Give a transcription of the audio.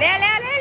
เร็วเร็วเร็ว